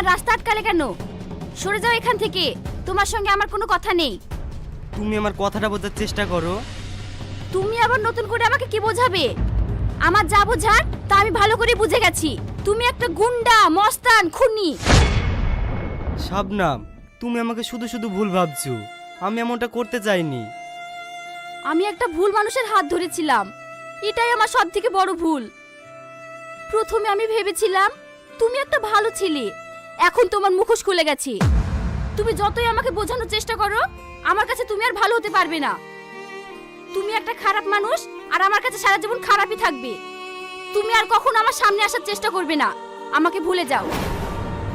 আমার রাস্তা আটকালে কেন? সরে যাও এখান থেকে। তোমার সঙ্গে আমার কোনো কথা নেই। তুমি আমার কথাটা বোঝার চেষ্টা করো। তুমি আবার নতুন করে আমাকে কি বোঝাবে? আমার যা বোঝার তা আমি ভালো করে বুঝে গেছি। তুমি একটা গুন্ডা মস্তান খুনি। শাবনাম তুমি আমাকে শুধু শুধু ভুল ভাবছ। আমি এমনটা করতে চাইনি। আমি একটা ভুল মানুষের হাত ধরেছিলাম। এটাই আমার সব থেকে বড় ভুল। প্রথমে আমি ভেবেছিলাম তুমি একটা ভালো ছেলে। এখন তোমার মুখোশ খুলে গেছে। তুমি যতই আমাকে বোঝানোর চেষ্টা করো আমার কাছে তুমি আর ভালো হতে পারবে না। তুমি একটা খারাপ মানুষ আর আমার কাছে সারা জীবন খারাপই থাকবে। তুমি আর কখনো আমার সামনে আসার চেষ্টা করবে না। আমাকে ভুলে যাও।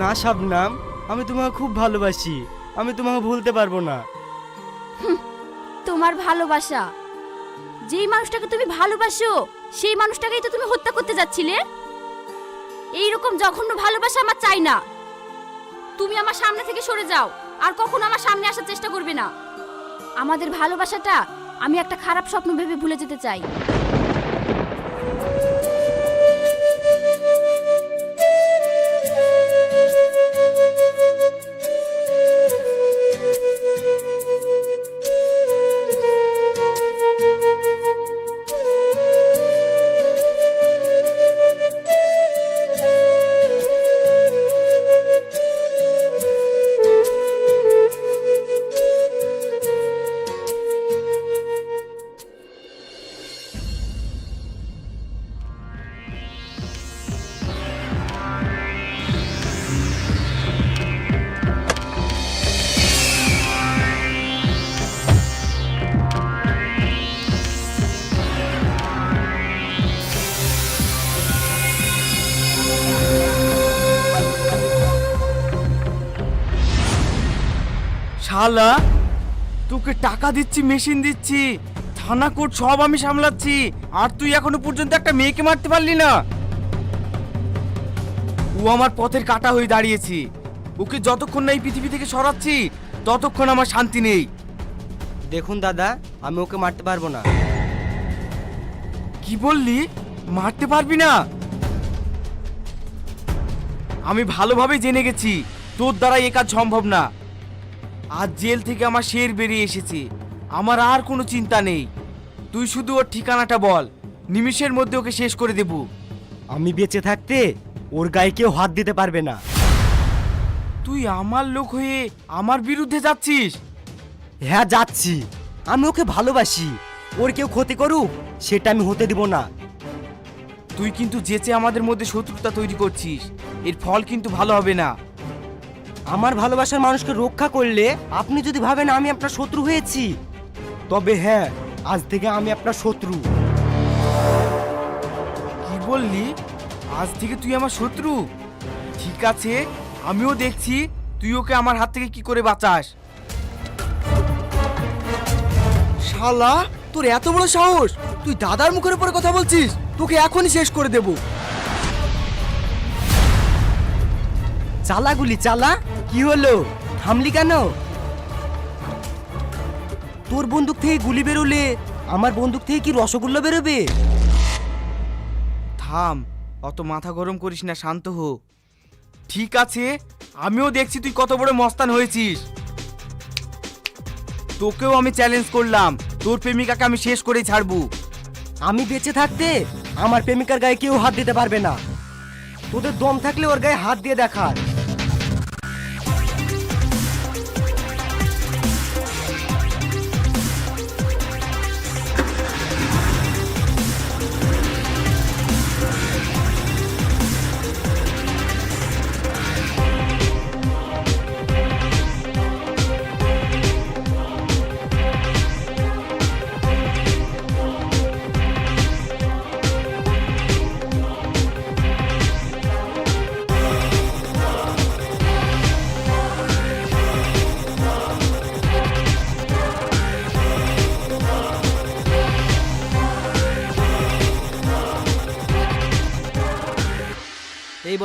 না শাবনাম আমি তোমাকে খুব ভালোবাসি। আমি তোমাকে ভুলতে পারব না। তোমার ভালোবাসা। যেই মানুষটাকে তুমি ভালোবাসো সেই মানুষটাকেই তো তুমি হত্যা করতে যাচ্ছিলে। এই রকম জঘন্য ভালোবাসা আমার চাই না। তুমি আমার সামনে থেকে সরে যাও, আর কখনো আমার সামনে আসার চেষ্টা করবে না। আমাদের ভালোবাসাটা আমি একটা খারাপ স্বপ্ন ভেবে ভুলে যেতে চাই। শালা তোকে টাকা দিচ্ছি মেশিন দিচ্ছি থানা কোর্ট সব আমি সামলাচ্ছি আর তুই এখনও পর্যন্ত একটা মেয়েকে মারতে পারলি না। ও আমার পথের কাটা হয়ে দাঁড়িয়েছি। ওকে যতক্ষণ না এই পৃথিবী থেকে সরাচ্ছি ততক্ষণ আমার শান্তি নেই। দেখুন দাদা আমি ওকে মারতে পারব না। কি বললি? মারতে পারবি না? আমি ভালোভাবে জেনে গেছি তোর দ্বারা এ কাজ সম্ভব না। আজ জেল থেকে আমার শের বেরিয়ে এসেছে। আমার আর কোনো চিন্তা নেই। তুই শুধু ওর ঠিকানাটা বল। নিমিষের মধ্যে ওকে শেষ করে দেব। আমি বেঁচে থাকতে ওর গায়ে কেউ হাত দিতে পারবে না। তুই আমার লোক হয়ে আমার বিরুদ্ধে যাচ্ছিস? হ্যাঁ যাচ্ছি। আমি ওকে ভালোবাসি। ওর কেউ ক্ষতি করুক সেটা আমি হতে দিব না। তুই কিন্তু যেচে আমাদের মধ্যে শত্রুতা তৈরি করছিস। এর ফল কিন্তু ভালো হবে না। আমার ভালোবাসার মানুষকে রক্ষা করলে আপনি যদি ভাবেন আমি আপনার শত্রু হয়েছি, তবে হ্যাঁ আজ থেকে আমি আপনার শত্রু। কি বললি? আজ থেকে তুই আমার শত্রু? ঠিক আছে, আমিও দেখছি তুই ওকে আমার হাত থেকে কি করে বাঁচাস। শালা, তোর এত বড় সাহস! তুই দাদার মুখের উপরে কথা বলছিস, তোকে এখনই শেষ করে দেব। চালা গুলি চালা কি হলো? থামলি কেন? তোর বন্দুক থেকে গুলি বেরোলে আমার বন্দুক থেকে কি রসগোল্লা বেরোবে? থাম অত মাথা গরম করিস না শান্ত হো। ঠিক আছে আমিও দেখছি তুই কত বড় মস্তান হয়েছিস। তোকেও আমি চ্যালেঞ্জ করলাম তোর প্রেমিকাকে আমি শেষ করেই ছাড়বো। আমি বেঁচে থাকতে আমার প্রেমিকার গায়ে কেউ হাত দিতে পারবে না। তোদের দম থাকলে ওর গায়ে হাত দিয়ে দেখার।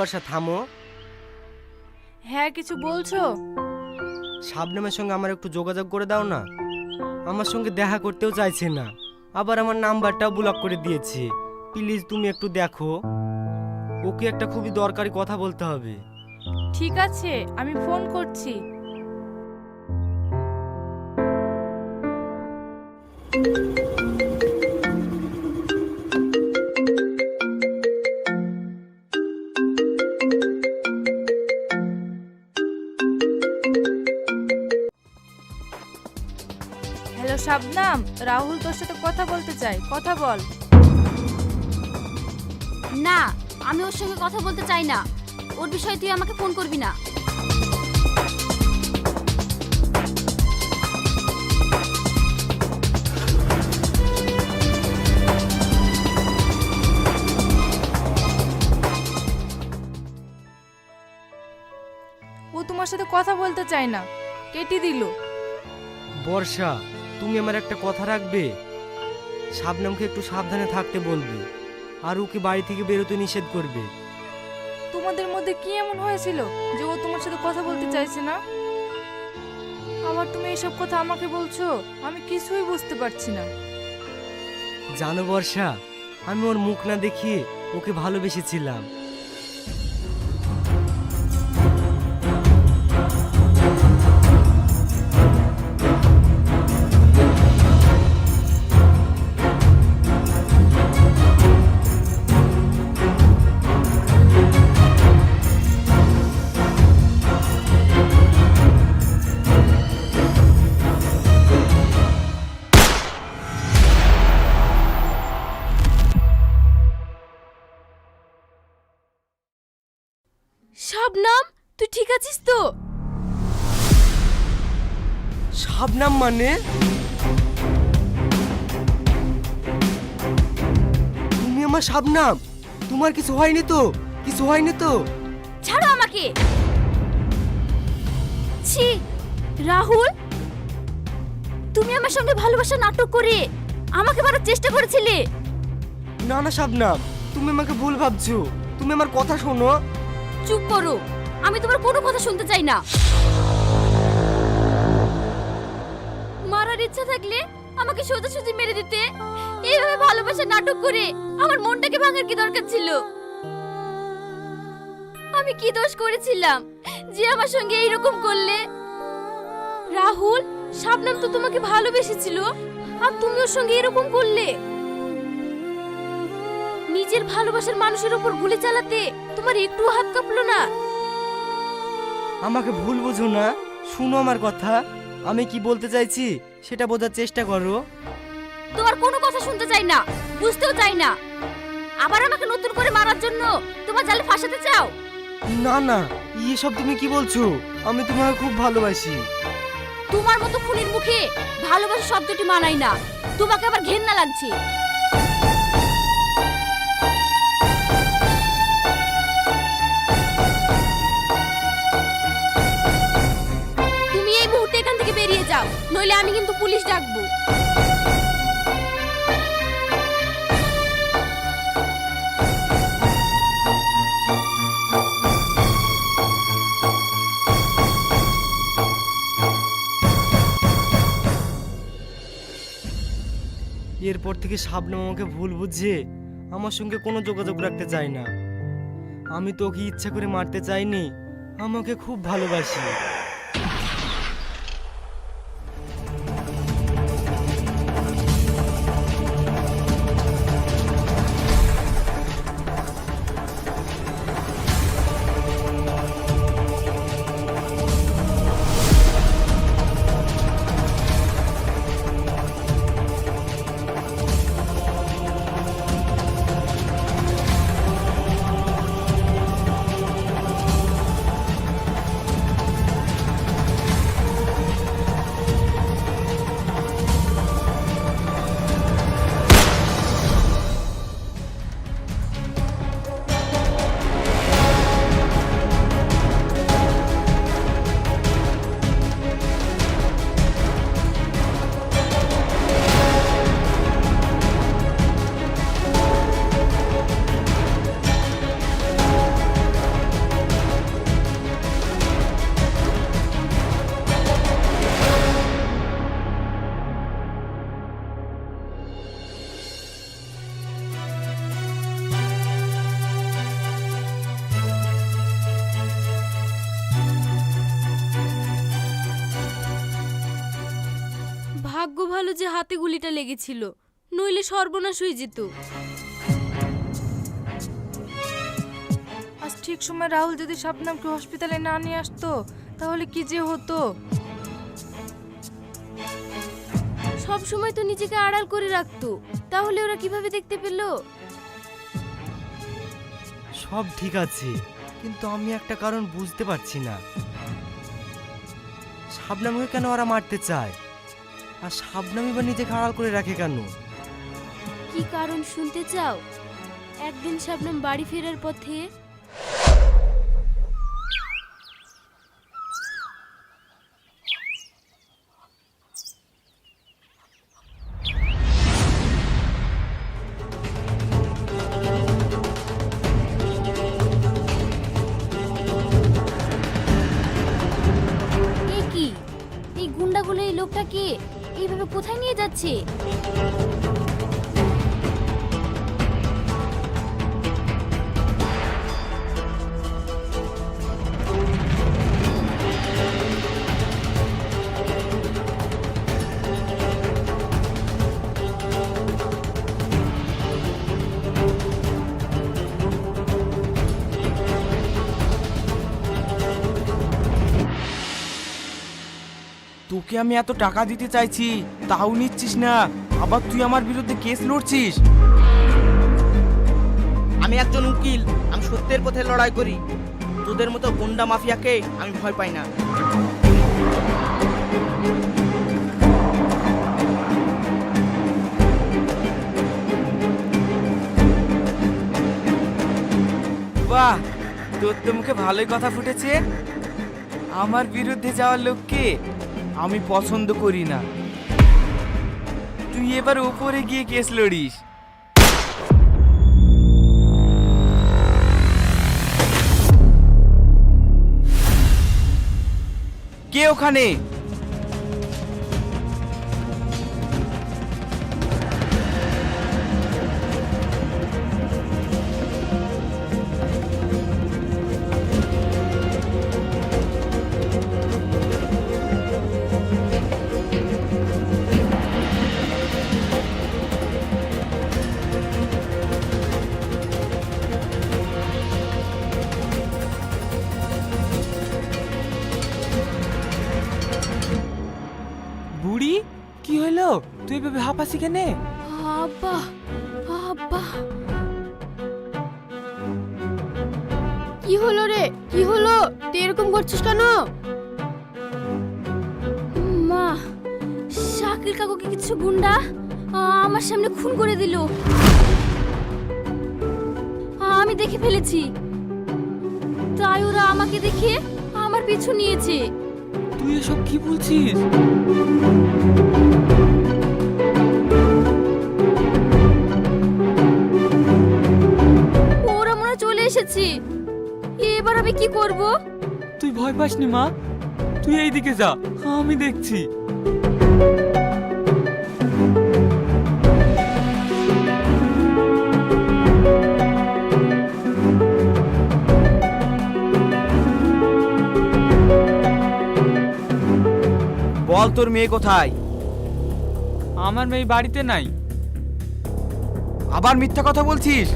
বর্ষা থামো। হ্যাঁ কিছু বলছো? শাবনামের সঙ্গে আমার একটু যোগাযোগ করে দাও না। আমার সঙ্গে দেখা করতেও চাইছে না। আবার আমার নাম্বারটাও ব্লক করে দিয়েছে। প্লিজ তুমি একটু দেখো। ওকে একটা খুবই দরকারি কথা বলতে হবে। ঠিক আছে আমি ফোন করছি। রাহুল তোর সাথে কথা বলতে চাই। কথা বল। না আমি ওর সঙ্গে কথা বলতে চাই না। ওর বিষয়ে তুই আমাকে ফোন করবি না। ও তোমার সাথে কথা বলতে চায় না। কেটে দিল। বর্ষা তুমি আমার একটা কথা রাখবে? শাবনামকে একটু সাবধানে থাকতে বলবে। আর ওকে বাড়ি থেকে বেরোতে নিষেধ করবে। তোমাদের মধ্যে কি এমন হয়েছিল যে ও তোমার সাথে কথা বলতে চাইছে না? আবার তুমি এসব কথা আমাকে বলছো আমি কিছুই বুঝতে পারছি না। জানো বর্ষা আমি ওর মুখ না দেখিয়ে ওকে ভালোবেসেছিলাম। শাবনাম মানে? তুমি আমার শাবনাম তোমার কিছু হয়নি তো? কিছু হয়নি তো? ছাড়ো আমাকে। ছি রাহুল। তুমি আমার সঙ্গে ভালোবাসা নাটক করে আমাকে মারার চেষ্টা করেছিলে। না না শাবনাম তুমি আমাকে ভুল ভাবছ। তুমি আমার কথা শোনো। চুপ করো। আমি তোমার কোনো কথা শুনতে চাই না। ইচ্ছা থাকলে আমাকে সোজাসুজি মেরে দিতে। এইভাবে ভালোবাসা নাটক করে আমার মনটাকে ভাঙার কি দরকার ছিল? আমি কি দোষ করেছিলাম যে আমার সঙ্গে এইরকম করলে? রাহুল, শাবনাম তো তোমাকে ভালোবেসেছিল, আর তুমি ওর সঙ্গে এরকম করলে? নিজের ভালোবাসার মানুষের উপর গুলি চালাতে তোমার একটু হাত কাঁপলো না। আমাকে ভুল বুঝো না, শুনো আমার কথা। আমি কি বলতে চাইছি? সেটা বোঝার চেষ্টা করো। তোমার কোনো কথা শুনতে চাই না বুঝতেও চাই না। আবার আমাকে নতুন করে মারার জন্য তোমার জালে ফাঁসাতে চাও? না না এসব তুমি কি বলছো? আমি তোমাকে খুব ভালোবাসি। তোমার মতো খুনির মুখে ভালোবাসা শব্দটি মানাই না। তোমাকে আবার ঘেন্না লাগছে। নইলে আমি কিন্তু পুলিশ ডাকবো। এরপর থেকে শাবনাম আমাকে ভুল বুঝে আমার সঙ্গে কোনো যোগাযোগ রাখতে চায় না। আমি তো ওকে ইচ্ছা করে মারতে চাইনি। আমাকে খুব ভালোবাসি। ভালো যে হাতে গুলিটা লেগেছিল নইলে সর্বনাশ হয়ে যেত। আজ ঠিক সময় রাহুল যদি শাবনামকে হসপিটালে না নিয়ে আসতো তাহলে কি যে হতো? সব সময় তো নিজেকে আড়াল করে রাখতো তাহলে ওরা কীভাবে দেখতে পেল? সব ঠিক আছে কিন্তু আমি একটা কারণ বুঝতে পারছি না। শাবনামকে কেন ওরা মারতে চায়? আর শাবনামই বা নিজেকে আড়াল করে রাখে কেন? কি কারণ শুনতে চাও? একদিন শাবনাম বাড়ি ফেরার পথে তোকে আমি এত টাকা দিতে চাইছি তাও নিচ্ছিস না। আবার তুই আমার বিরুদ্ধে কেস লড়ছিস? আমি একজন উকিল আমি সত্যের পথে লড়াই করি। তোদের মতো গুন্ডা মাফিয়াকে আমি ভয় পাই না। বাহ তোর তো মুখে ভালোই কথা ফুটেছে। আমার বিরুদ্ধে যাওয়ার লোককে আমি পছন্দ করি না। তুই এবার ওপরে গিয়ে কেস লড়িস। কে ওখানে? তুই এভাবে হাঁপাসি কেনে? আব্বা আব্বা। কি হলো রে? কি হলো? তুই এরকম করছিস কেন? মা শাকির কাকুকে কিছু গুন্ডা আমার সামনে খুন করে দিল। আমি দেখে ফেলেছি। তাই ওরা আমাকে দেখে আমার পিছু নিয়েছে। তুই এসব কি বলছিস? কি করব? তুই ভয় পাসনি মা। তুই এইদিকে যা। আমি দেখছি। বল তোর মেয়ে কোথায়? আমার মেয়ে বাড়িতে নাই। আবার মিথ্যা কথা বলছিস?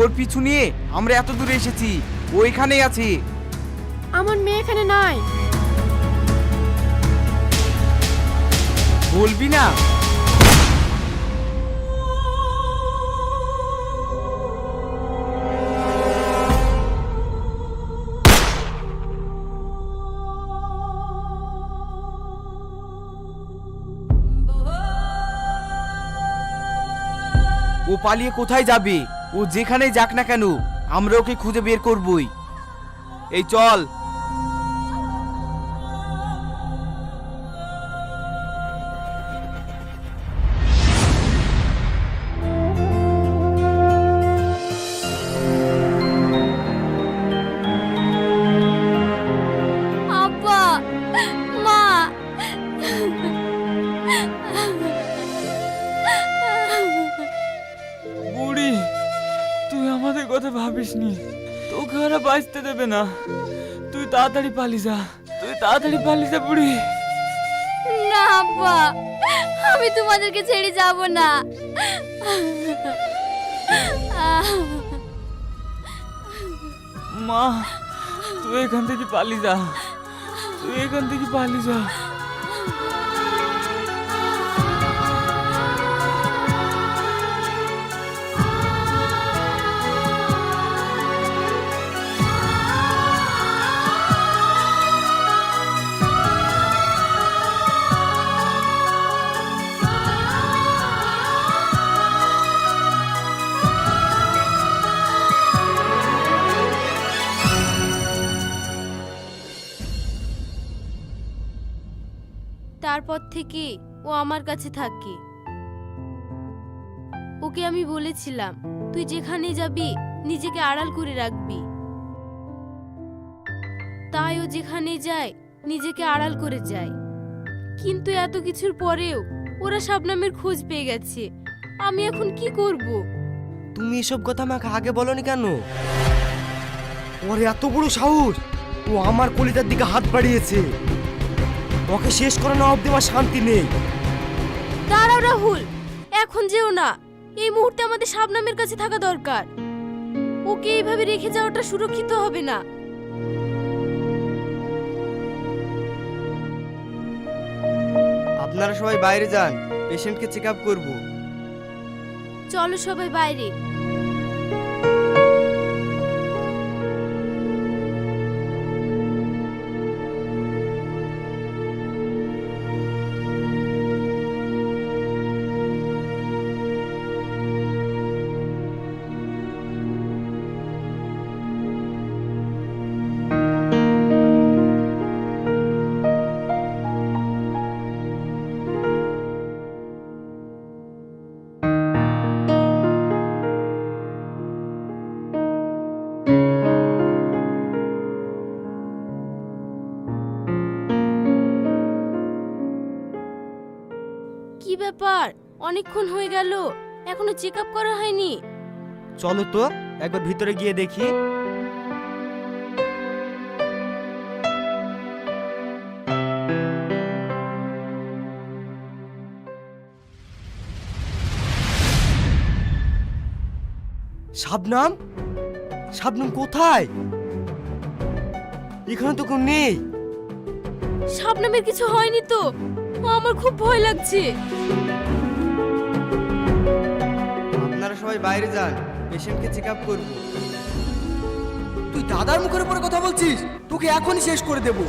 ওর পিছু নিয়ে আমরা এত দূরে এসেছি। ও এখানেই আছে। আমার মেয়ে এখানে নাই। বলবি না? ও পালিয়ে কোথায় যাবে? ও যেখানেই যাক না কেন আমরা ওকে খুঁজে বের করবই। এই চল। বাঁচতে দেবে না। তুই তাড়াতাড়ি পালি যা। তুই তাড়াতাড়ি পালিয়ে যা বুড়ি। না আব্বা আমি তোমাদেরকে ছেড়ে যাব না। মা তুই এখান থেকে পালিয়ে যা। তুই এখান থেকে পালিয়ে যা। থেকে ও আমার কাছে থাকে ওকে আমি বলেছিলাম, তুই যেখানে যাবি, নিজেকে আড়াল করে রাখবি। তাই ও যেখানে যায়, নিজেকে আড়াল করে যায়। কিন্তু এত কিছুর পরেও ওরা শাবনামের খোঁজ পেয়ে গেছে। আমি এখন কি করব? তুমি এসব কথা আমাকে আগে বলনি কেন? ওর, এত বড় সাহস! ও আমার কলিতার দিকে হাত বাড়িয়েছে। ওকে শেষ করানো অব্দি আমার শান্তি নেই। দাঁড়াও রাহুল এখন যেও না। এই মুহূর্তে আমাদের শাবনামের কাছে থাকা দরকার। ওকে এইভাবে রেখে যাওয়াটা সুরক্ষিত হবে না। আপনারা সবাই বাইরে যান পেশেন্টকে চেক আপ করব। চলো সবাই বাইরে। ব্যাপার অনেকক্ষণ হয়ে গেল এখনও চেক আপ করা হয়নি। চলো তো একবার ভিতরে গিয়ে দেখি। শাবনাম? শাবনাম কোথায়? এখানে তো কেউ নেই। শাবনামের কিছু হয়নি তো আমার খুব ভয় লাগছে। সবাই বাইরে যান। পেশেন্টকে চেক আপ করব। তুই দাদার মুখের উপরে কথা বলছিস? তোকে এখনই শেষ করে দেবো।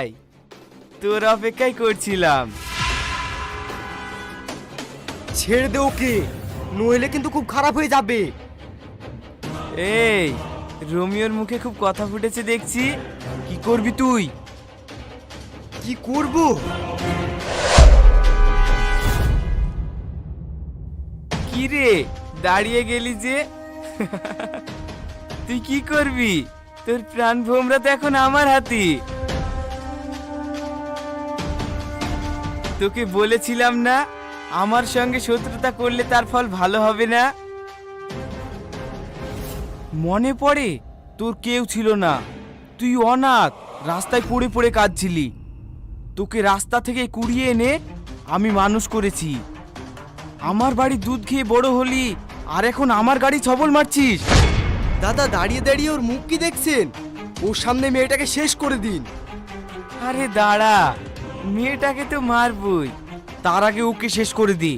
আয় তোর অপেক্ষাই করছিলাম। ছেড়ে দে ওকে নইলে কিন্তু খুব খারাপ হয়ে যাবে। এই রোমিওর মুখে খুব কথা ফুটেছে দেখছি। কি করবি তুই? কি করব? কি রে দাঁড়িয়ে গেলি যে? তুই কি করবি? তোর প্রাণ ভোমরা তো এখন আমার হাতি। তোকে বলেছিলাম না, আমার সঙ্গে শত্রুতা করলে তার ফল ভালো হবে না। মনে পড়ে? তোর কেউ ছিল না। তুই অনাথ, রাস্তায় পড়ে পড়ে কাঁদছিলি। তোকে রাস্তা থেকে কুড়িয়ে এনে আমি মানুষ করেছি। আমার বাড়ি দুধ খেয়ে বড় হলি, আর এখন আমার গাড়ি ছবল মারছিস। দাদা, দাঁড়িয়ে দাঁড়িয়ে ওর মুখ কি দেখছেন? ওর সামনে মেয়েটাকে শেষ করে দিন। আরে দাঁড়া। মেয়েটাকে তো মারবই। তার আগে ওকে শেষ করে দি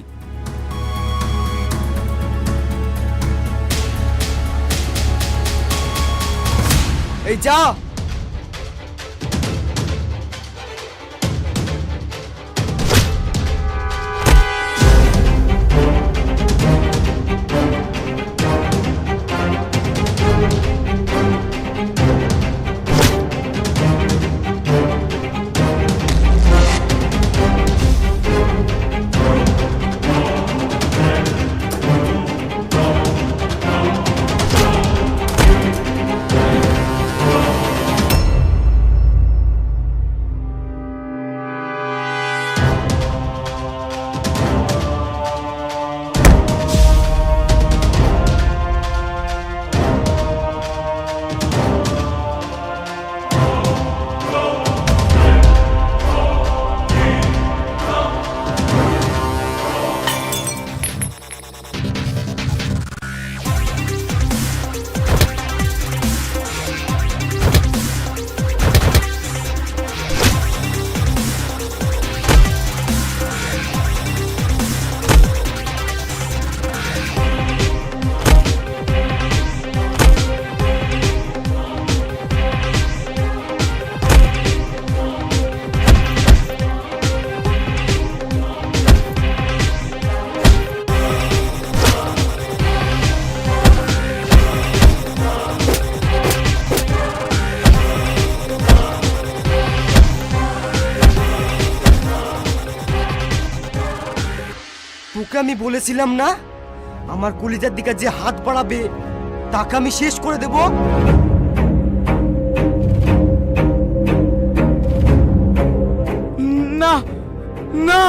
এই যা! আমি বলেছিলাম না? আমার কলিজার দিকে যে হাত বাড়াবে তাকে আমি শেষ করে দেব? না না।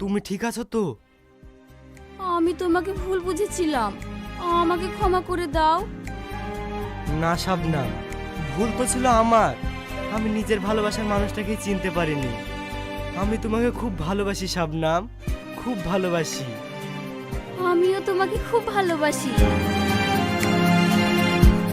তুমি ঠিক আছো তো? আমি তোমাকে ভুল বুঝেছিলাম। আমাকে ক্ষমা করে দাও। না শাবনাম ভুল তো ছিল আমার। আমি নিজের ভালোবাসার মানুষটাকেই চিনতে পারিনি। আমি তোমাকে খুব ভালোবাসি শাবনাম খুব ভালোবাসি। আমিও তোমাকে খুব ভালোবাসি।